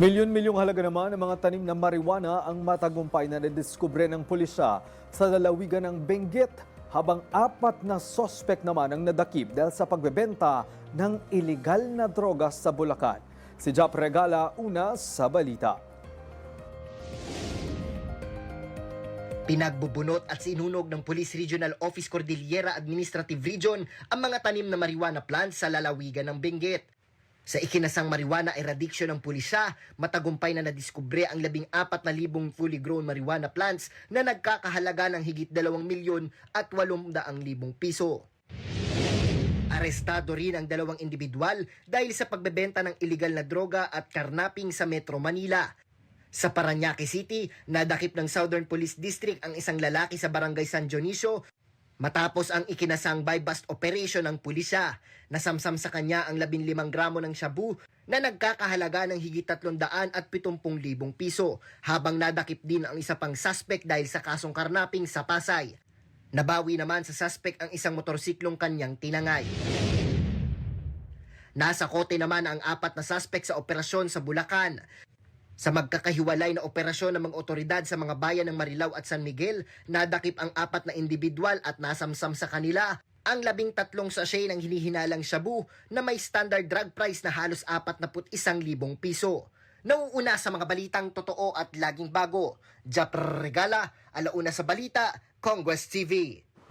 Milyon-milyong halaga naman ng mga tanim na marijuana ang matagumpay na nadiskubre ng pulisya sa lalawigan ng Benguet habang apat na sospek naman ang nadakip dahil sa pagbebenta ng iligal na drogas sa Bulacan. Si Jap Regala, una sa balita. Pinagbubunot at sinunog ng Police Regional Office Cordillera Administrative Region ang mga tanim na marijuana plants sa lalawigan ng Benguet. Sa ikinasang marijuana eradiction ng pulisya, matagumpay na nadiskubre ang 14,000 fully grown marijuana plants na nagkakahalaga ng higit 2 milyon at 800,000 piso. Arestado rin ang dalawang individual dahil sa pagbebenta ng iligal na droga at karnaping sa Metro Manila. Sa Paranaque City, nadakip ng Southern Police District ang isang lalaki sa barangay San Dionisio matapos ang ikinasang buy-bust operation ng pulisya. Nasamsam sa kanya ang 15 gramo ng shabu na nagkakahalaga ng higit 300 at 70,000 piso habang nadakip din ang isa pang suspect dahil sa kasong karnaping sa Pasay. Nabawi naman sa suspect ang isang motorsiklong kanyang tinangay. Nasa kote naman ang apat na suspect sa operasyon sa Bulacan. Sa magkakahiwalay na operasyon ng mga otoridad sa mga bayan ng Marilao at San Miguel, nadakip ang apat na individual at nasamsam sa kanila ang labing tatlong sachet ng hinihinalang shabu na may standard drug price na halos 41,000 piso. Nauuna sa mga balitang totoo at laging bago. Japr Regala, alauna sa balita, Congress TV.